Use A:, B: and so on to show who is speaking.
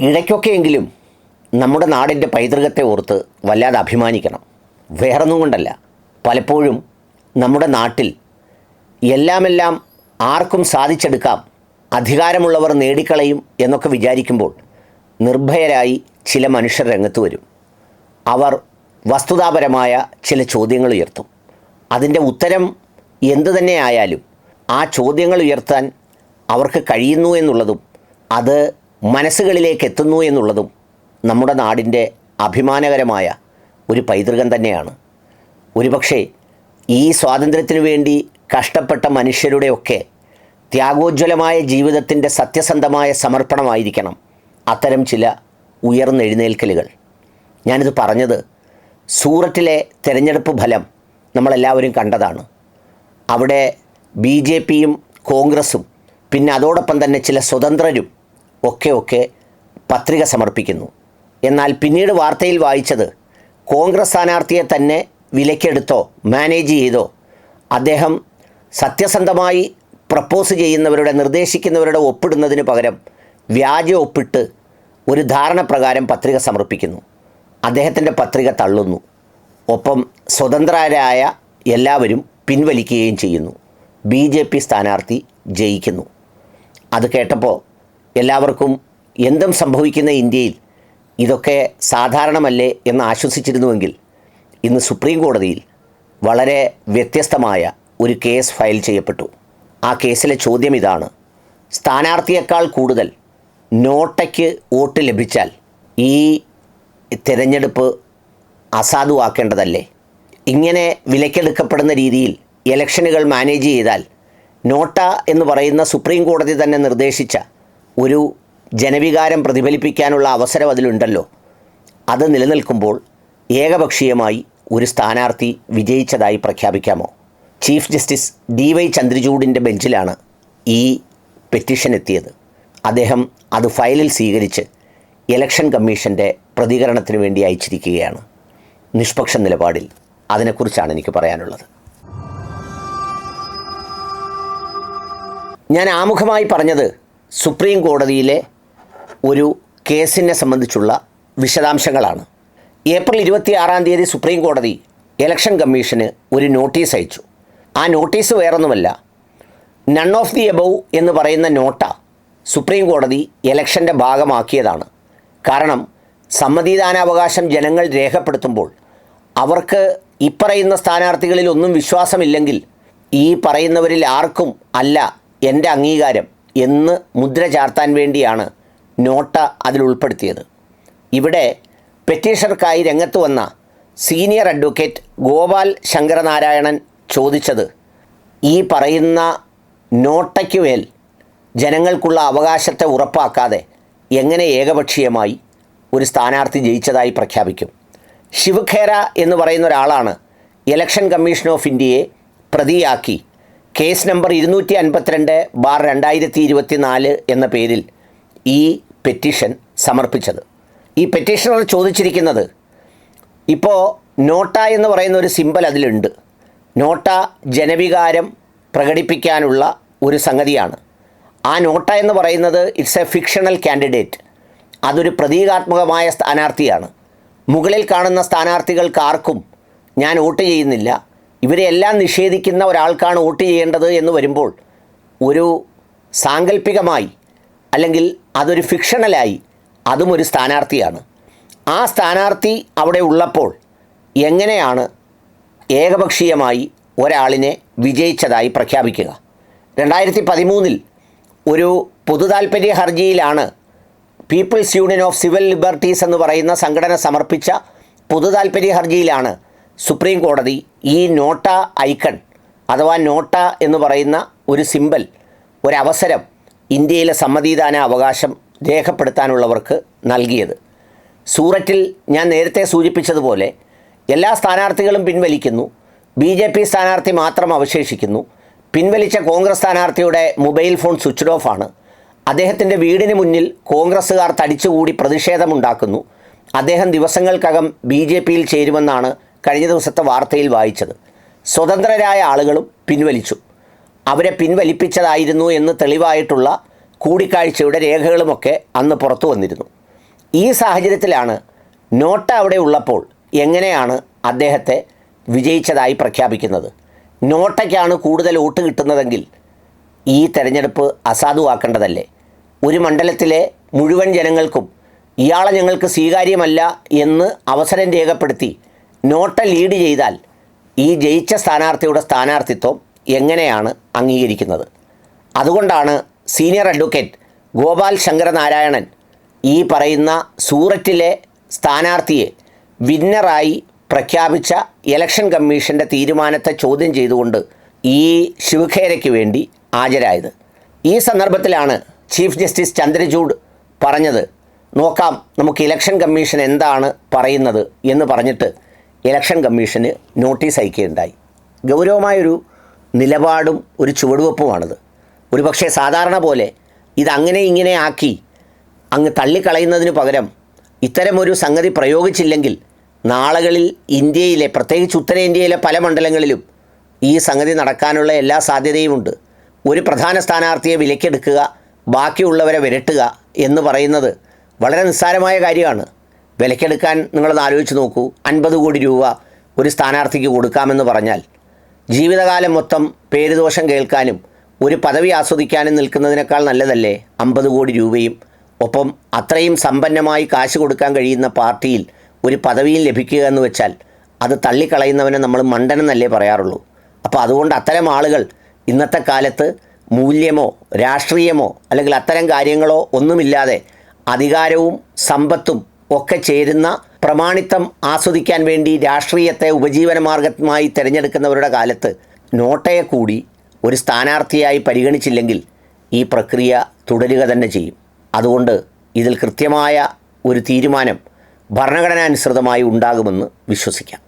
A: ഇടയ്ക്കൊക്കെയെങ്കിലും നമ്മുടെ നാടിന്റെ പൈതൃകത്തെ ഓർത്ത് വല്ലാതെ അഭിമാനിക്കണം. വേറൊന്നും കൊണ്ടല്ല പലപ്പോഴും നമ്മുടെ നാട്ടിൽ എല്ലാമെല്ലാം ആർക്കും സാധിച്ചെടുക്കാം അധികാരമുള്ളവർ നേടിക്കളയും എന്നൊക്കെ വിചാരിക്കുമ്പോൾ നിർഭയരായി ചില മനുഷ്യർ രംഗത്ത് വരും. അവർ വസ്തുതാപരമായ ചില ചോദ്യങ്ങൾ ഉയർത്തും. അതിന്റെ ഉത്തരം എന്തു തന്നെ ആയാലും ആ ചോദ്യങ്ങൾ ഉയർത്താൻ അവർക്ക് കഴിയുന്നു എന്നുള്ളതും അത് മനസ്സുകളിലേക്ക് എത്തുന്നു എന്നുള്ളതും നമ്മുടെ നാടിന്റെ അഭിമാനകരമായ ഒരു പൈതൃകം തന്നെയാണ്. ഒരുപക്ഷെ ഈ സ്വാതന്ത്ര്യത്തിനു വേണ്ടി കഷ്ടപ്പെട്ട മനുഷ്യരുടെയൊക്കെ ത്യാഗോജ്വലമായ ജീവിതത്തിന്റെ സത്യസന്ധമായ സമർപ്പണമായിരിക്കണം അത്തരം ചില ഉയർന്നെഴുന്നേൽക്കലുകൾ. ഞാനിത് പറഞ്ഞത് സൂററ്റിലെ തെരഞ്ഞെടുപ്പ് ഫലം നമ്മളെല്ലാവരും കണ്ടതാണ്. അവിടെ ബി ജെ പിയും കോൺഗ്രസും പിന്നെ അതോടൊപ്പം തന്നെ ചില സ്വതന്ത്രരും ഒക്കെ ഒക്കെ പത്രിക സമർപ്പിക്കുന്നു. എന്നാൽ പിന്നീട് വാർത്തയിൽ വായിച്ചത് കോൺഗ്രസ് സ്ഥാനാർത്ഥിയെ തന്നെ വിലക്കെടുത്തോ മാനേജ് ചെയ്തോ അദ്ദേഹം സത്യസന്ധമായി പ്രപ്പോസ് ചെയ്യുന്നവരുടെ നിർദ്ദേശിക്കുന്നവരുടെ ഒപ്പിടുന്നതിന് പകരം വ്യാജ ഒപ്പിട്ട് ഒരു ധാരണ പ്രകാരം പത്രിക സമർപ്പിക്കുന്നു. അദ്ദേഹത്തിന്റെ പത്രിക തള്ളുന്നു. ഒപ്പം സ്വതന്ത്രരായ എല്ലാവരും പിൻവലിക്കുകയും ചെയ്യുന്നു. ബി ജെ പി സ്ഥാനാർത്ഥി ജയിക്കുന്നു. അത് കേട്ടപ്പോൾ എല്ലാവർക്കും എന്തും സംഭവിക്കുന്ന ഇന്ത്യയിൽ ഇതൊക്കെ സാധാരണമല്ലേ എന്ന് ആശ്വസിച്ചിരുന്നുവെങ്കിൽ ഇന്ന് സുപ്രീം കോടതിയിൽ വളരെ വ്യത്യസ്തമായ ഒരു കേസ് ഫയൽ ചെയ്യപ്പെട്ടു. ആ കേസിലെ ചോദ്യം ഇതാണ്. സ്ഥാനാർത്ഥിയേക്കാൾ കൂടുതൽ നോട്ടയ്ക്ക് വോട്ട് ലഭിച്ചാൽ ഈ തിരഞ്ഞെടുപ്പ് അസാധുവാക്കേണ്ടതല്ലേ? ഇങ്ങനെ വിലക്കെടുക്കപ്പെടുന്ന രീതിയിൽ ഇലക്ഷനുകൾ മാനേജ് ചെയ്താൽ നോട്ട എന്ന് പറയുന്ന സുപ്രീം കോടതി തന്നെ നിർദ്ദേശിച്ച ഒരു ജനവികാരം പ്രതിഫലിപ്പിക്കാനുള്ള അവസരം അതിലുണ്ടല്ലോ. അത് നിലനിൽക്കുമ്പോൾ ഏകപക്ഷീയമായി ഒരു സ്ഥാനാർത്ഥി വിജയിച്ചതായി പ്രഖ്യാപിക്കാമോ? ചീഫ് ജസ്റ്റിസ് ഡി വൈ ചന്ദ്രചൂഡിന്റെ ബെഞ്ചിലാണ് ഈ പെറ്റീഷൻ എത്തിയത്. അദ്ദേഹം അത് ഫയലിൽ സ്വീകരിച്ച് ഇലക്ഷൻ കമ്മീഷന്റെ പ്രതികരണത്തിന് വേണ്ടി അയച്ചിരിക്കുകയാണ്. നിഷ്പക്ഷ നിലപാടിൽ അതിനെക്കുറിച്ചാണ് എനിക്ക് പറയാനുള്ളത്. ഞാൻ ആമുഖമായി പറഞ്ഞത് സുപ്രീം കോടതിയിലെ ഒരു കേസിനെ സംബന്ധിച്ചുള്ള വിശദാംശങ്ങളാണ്. ഏപ്രിൽ ഇരുപത്തി ആറാം തീയതി സുപ്രീം കോടതി ഇലക്ഷൻ കമ്മീഷന് ഒരു നോട്ടീസ് അയച്ചു. ആ നോട്ടീസ് വേറൊന്നുമല്ല. നൺ ഓഫ് ദി എബവ് എന്ന് പറയുന്ന നോട്ട സുപ്രീം കോടതി ഇലക്ഷന്റെ ഭാഗമാക്കിയതാണ്. കാരണം സമ്മതിദാനാവകാശം ജനങ്ങൾ രേഖപ്പെടുത്തുമ്പോൾ അവർക്ക് ഇപ്പറയുന്ന സ്ഥാനാർത്ഥികളിൽ ഒന്നും വിശ്വാസമില്ലെങ്കിൽ ഈ പറയുന്നവരിൽ ആർക്കും അല്ല എന്റെ അംഗീകാരം. എന്ന് മുദ്ര ചാർത്താൻ വേണ്ടിയാണ് നോട്ട അതിൽ ഉൾപ്പെടുത്തിയത്. ഇവിടെ പെറ്റീഷർക്കായി രംഗത്ത് വന്ന സീനിയർ അഡ്വക്കേറ്റ് ഗോപാൽ ശങ്കരനാരായണൻ ചോദിച്ചത് ഈ പറയുന്ന നോട്ടയ്ക്ക് മേൽ ജനങ്ങൾക്കുള്ള അവകാശത്തെ ഉറപ്പാക്കാതെ എങ്ങനെ ഏകപക്ഷീയമായി ഒരു സ്ഥാനാർത്ഥി ജയിച്ചതായി പ്രഖ്യാപിക്കും? ശിവഖേര എന്ന് പറയുന്ന ഒരാളാണ് ഇലക്ഷൻ കമ്മീഷൻ ഓഫ് ഇന്ത്യയെ പ്രതിയാക്കി കേസ് നമ്പർ ഇരുന്നൂറ്റി അൻപത്തിരണ്ട് ബാർ രണ്ടായിരത്തി ഇരുപത്തി നാല് എന്ന പേരിൽ ഈ പെറ്റീഷൻ സമർപ്പിച്ചത്. ഈ പെറ്റീഷണർ ചോദിച്ചിരിക്കുന്നത് ഇപ്പോൾ നോട്ട എന്ന് പറയുന്ന ഒരു സിമ്പൽ അതിലുണ്ട്. നോട്ട ജനവികാരം പ്രകടിപ്പിക്കാനുള്ള ഒരു സംഗതിയാണ്. ആ നോട്ട എന്ന് പറയുന്നത് ഇറ്റ്സ് എ ഫിക്ഷണൽ കാൻഡിഡേറ്റ്. അതൊരു പ്രതീകാത്മകമായ സ്ഥാനാർത്ഥിയാണ്. മുകളിൽ കാണുന്ന സ്ഥാനാർത്ഥികൾക്ക് ആർക്കും ഞാൻ വോട്ട് ചെയ്യുന്നില്ല. ഇവരെല്ലാം നിഷേധിക്കുന്ന ഒരാൾക്കാണ് വോട്ട് ചെയ്യേണ്ടത് എന്ന് വരുമ്പോൾ ഒരു സാങ്കല്പികമായി അല്ലെങ്കിൽ അതൊരു ഫിക്ഷണലായി അതും ഒരു സ്ഥാനാർത്ഥിയാണ്. ആ സ്ഥാനാർത്ഥി അവിടെ ഉള്ളപ്പോൾ എങ്ങനെയാണ് ഏകപക്ഷീയമായി ഒരാളിനെ വിജയിച്ചതായി പ്രഖ്യാപിക്കുക? രണ്ടായിരത്തി പതിമൂന്നിൽ ഒരു പൊതുതാൽപര്യ ഹർജിയിലാണ് people's union of civil liberties എന്ന് പറയുന്ന സംഘടന സമർപ്പിച്ച പൊതുതാൽപര്യ ഹർജിയിലാണ് സുപ്രീം കോടതി ഈ നോട്ട ഐക്കൺ അഥവാ നോട്ട എന്ന് പറയുന്ന ഒരു സിമ്പൽ ഒരവസരം ഇന്ത്യയിലെ സമ്മതിദാന അവകാശം രേഖപ്പെടുത്താനുള്ളവർക്ക് നൽകിയത്. സൂററ്റിൽ ഞാൻ നേരത്തെ സൂചിപ്പിച്ചതുപോലെ എല്ലാ സ്ഥാനാർത്ഥികളും പിൻവലിക്കുന്നു. ബി ജെ പി സ്ഥാനാർത്ഥി മാത്രം അവശേഷിക്കുന്നു. പിൻവലിച്ച കോൺഗ്രസ് സ്ഥാനാർത്ഥിയുടെ മൊബൈൽ ഫോൺ സ്വിച്ച്ഡ് ഓഫ് ആണ്. അദ്ദേഹത്തിന്റെ വീടിന് മുന്നിൽ കോൺഗ്രസ്സുകാർ തടിച്ചുകൂടി പ്രതിഷേധമുണ്ടാക്കുന്നു. അദ്ദേഹം ദിവസങ്ങൾക്കകം ബി ജെ പിയിൽ ചേരുമെന്നാണ് കഴിഞ്ഞ ദിവസത്തെ വാർത്തയിൽ വായിച്ചത്. സ്വതന്ത്രരായ ആളുകളും പിൻവലിച്ചു. അവരെ പിൻവലിപ്പിച്ചതായിരുന്നു എന്ന് തെളിവായിട്ടുള്ള കൂടിക്കാഴ്ചയുടെ രേഖകളുമൊക്കെ അന്ന് പുറത്തു വന്നിരുന്നു. ഈ സാഹചര്യത്തിലാണ് നോട്ട അവിടെ ഉള്ളപ്പോൾ എങ്ങനെയാണ് അദ്ദേഹത്തെ വിജയിച്ചതായി പ്രഖ്യാപിക്കുന്നത്. നോട്ടയ്ക്കാണ് കൂടുതൽ വോട്ട് കിട്ടുന്നതെങ്കിൽ ഈ തെരഞ്ഞെടുപ്പ് അസാധുവാക്കേണ്ടതല്ലേ? ഒരു മണ്ഡലത്തിലെ മുഴുവൻ ജനങ്ങൾക്കും ഇയാളെ ഞങ്ങൾക്ക് സ്വീകാര്യമല്ല എന്ന് അവസരം രേഖപ്പെടുത്തി നോട്ട ലീഡ് ചെയ്താൽ ഈ ജയിച്ച സ്ഥാനാർത്ഥിയുടെ സ്ഥാനാർത്ഥിത്വം എങ്ങനെയാണ് അംഗീകരിക്കുന്നത്? അതുകൊണ്ടാണ് സീനിയർ അഡ്വക്കേറ്റ് ഗോപാൽ ശങ്കരനാരായണൻ ഈ പറയുന്ന സൂററ്റിലെ സ്ഥാനാർത്ഥിയെ വിന്നറായി പ്രഖ്യാപിച്ച ഇലക്ഷൻ കമ്മീഷന്റെ തീരുമാനത്തെ ചോദ്യം ചെയ്തുകൊണ്ട് ഈ ശിവഖേരയ്ക്ക് വേണ്ടി ഹാജരായത്. ഈ സന്ദർഭത്തിലാണ് ചീഫ് ജസ്റ്റിസ് ചന്ദ്രചൂഡ് പറഞ്ഞത് നോക്കാം നമുക്ക് ഇലക്ഷൻ കമ്മീഷൻ എന്താണ് പറയുന്നത്? എന്ന് പറഞ്ഞിട്ട് ഇലക്ഷൻ കമ്മീഷന് നോട്ടീസ് അയക്കുകയുണ്ടായി. ഗൗരവമായൊരു നിലപാടും ഒരു ചുവടുവെപ്പുമാണിത്. ഒരുപക്ഷെ സാധാരണ പോലെ ഇതങ്ങനെ ഇങ്ങനെ ആക്കി അങ്ങ് തള്ളിക്കളയുന്നതിന് പകരം ഇത്തരമൊരു സംഗതി പ്രയോഗിച്ചില്ലെങ്കിൽ നാളുകളിൽ ഇന്ത്യയിലെ പ്രത്യേകിച്ച് ഉത്തരേന്ത്യയിലെ പല മണ്ഡലങ്ങളിലും ഈ സംഗതി നടക്കാനുള്ള എല്ലാ സാധ്യതയുമുണ്ട്. ഒരു പ്രധാന സ്ഥാനാർത്ഥിയെ വിലക്കെടുക്കുക ബാക്കിയുള്ളവരെ വിരട്ടുക എന്ന് പറയുന്നത് വളരെ നിസ്സാരമായ കാര്യമാണ്. വിലക്കെടുക്കാൻ നിങ്ങളൊന്ന് ആലോചിച്ച് നോക്കൂ. അൻപത് കോടി രൂപ ഒരു സ്ഥാനാർത്ഥിക്ക് കൊടുക്കാമെന്ന് പറഞ്ഞാൽ ജീവിതകാലം മൊത്തം പേരുദോഷം കേൾക്കാനും ഒരു പദവി ആസ്വദിക്കാനും നിൽക്കുന്നതിനേക്കാൾ നല്ലതല്ലേ? അമ്പത് കോടി രൂപയും ഒപ്പം അത്രയും സമ്പന്നമായി കാശ് കൊടുക്കാൻ കഴിയുന്ന പാർട്ടിയിൽ ഒരു പദവിയും ലഭിക്കുക എന്ന് വെച്ചാൽ അത് തള്ളിക്കളയുന്നവനെ നമ്മൾ മണ്ടനെന്നല്ലേ പറയാറുള്ളൂ. അപ്പോൾ അതുകൊണ്ട് അത്തരം ആളുകൾ ഇന്നത്തെ കാലത്ത് മൂല്യമോ രാഷ്ട്രീയമോ അല്ലെങ്കിൽ അത്തരം കാര്യങ്ങളോ ഒന്നുമില്ലാതെ അധികാരവും സമ്പത്തും ഒക്കെ ചേരുന്ന പ്രമാണിത്വം ആസ്വദിക്കാൻ വേണ്ടി രാഷ്ട്രീയത്തെ ഉപജീവന മാർഗമായി തിരഞ്ഞെടുക്കുന്നവരുടെ കാലത്ത് നോട്ടയെ കൂടി ഒരു സ്ഥാനാർത്ഥിയായി പരിഗണിച്ചില്ലെങ്കിൽ ഈ പ്രക്രിയ തുടരുക തന്നെ ചെയ്യും. അതുകൊണ്ട് ഇതിൽ കൃത്യമായ ഒരു തീരുമാനം ഭരണഘടനാനുസൃതമായി ഉണ്ടാകുമെന്ന് വിശ്വസിക്കാം.